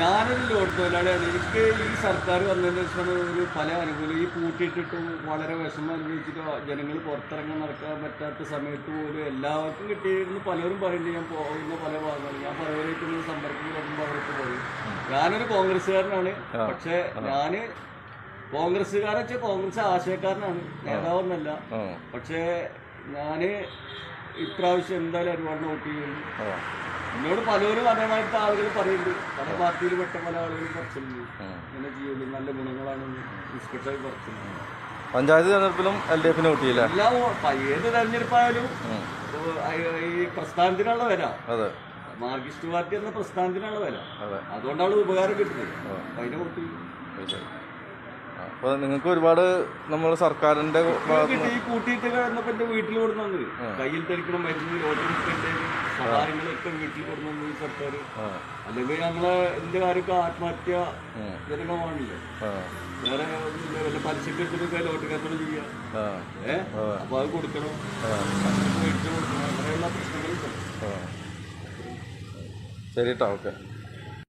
ഞാനൊരു ലോഡ് തൊഴിലാളിയാണ് എനിക്ക് ഈ സർക്കാർ വന്നതിന് ശേഷം ഒരു പല അനുകൂലം ഈ പൂട്ടിയിട്ടിട്ടും വളരെ വിഷമം അനുഭവിച്ചിട്ട് ജനങ്ങൾ പുറത്തിറങ്ങാൻ നടക്കാൻ പറ്റാത്ത സമയത്ത് പോലും എല്ലാവർക്കും കിട്ടിയിരുന്നു പലരും പറയുന്നുണ്ട് ഞാൻ പോകുന്ന പല ഭാഗങ്ങളും. ഞാൻ പലവരായിട്ട് സമ്പർക്കം വരുമ്പോൾ അവർക്ക് പോയി. ഞാനൊരു കോൺഗ്രസ്സുകാരനാണ്. പക്ഷെ ഞാൻ കോൺഗ്രസ്സുകാരെ വെച്ചാൽ കോൺഗ്രസ് ആശയക്കാരനാണ്. നേതാവെന്നല്ല. പക്ഷേ ഞാൻ ഇപ്രാവശ്യം എന്തായാലും ഒരുപാട് വോട്ട് ചെയ്യുന്നു എന്നോട് പലരും അതേമായിട്ട് ആളുകൾ പറയുന്നുണ്ട്. പല പാർട്ടിയിൽ പെട്ട പല ആളുകളും പറച്ചിട്ടുണ്ട് ഇങ്ങനെ ചെയ്യുള്ളൂ നല്ല ഗുണങ്ങളാണ് നിഷ്പക്ഷമായി പറച്ചിട്ടുണ്ട് പഞ്ചായത്ത് തെരഞ്ഞെടുപ്പിലും എൽ ഡി എഫിന് കിട്ടിയില്ല? എല്ലാ ഏത് തെരഞ്ഞെടുപ്പായാലും ഈ പ്രസ്ഥാനത്തിനുള്ള വില. അതെ. മാർക്സിസ്റ്റ് പാർട്ടി എന്ന പ്രസ്ഥാനത്തിനുള്ള വില. അതെ. അതുകൊണ്ടാണ് ഉപകാരം കിട്ടുന്നത്. അപ്പൊ അതിനെ വോട്ട് അപ്പൊ നിങ്ങൾക്ക് ഒരുപാട് നമ്മൾ സർക്കാരിന്റെ കിട്ടി ഈ കൂട്ടിയിട്ട് എന്റെ വീട്ടിൽ കൊടുത്തു കയ്യിൽ തെളിക്കണം മരുന്ന് ലോട്ടറി മുക്കേണ്ട സഹായങ്ങളൊക്കെ വീട്ടിൽ കൊടുക്കുന്നത് ഈ സർക്കാർ അല്ലെങ്കിൽ നമ്മളെ എന്റെ കാര്യമൊക്കെ ആത്മഹത്യ ആ. വേറെ. വല്ല പലിശക്ക് എടുത്തിട്ട് ലോട്ട് കച്ചവടം ചെയ്യാം. ഏഹ് ഏ? അപ്പൊ അത് കൊടുക്കണം. മേടിച്ചു കൊടുക്കണം. അങ്ങനെയുള്ള പ്രശ്നങ്ങളുണ്ട്. ആ. ശരി കേട്ടോ ഓക്കെ.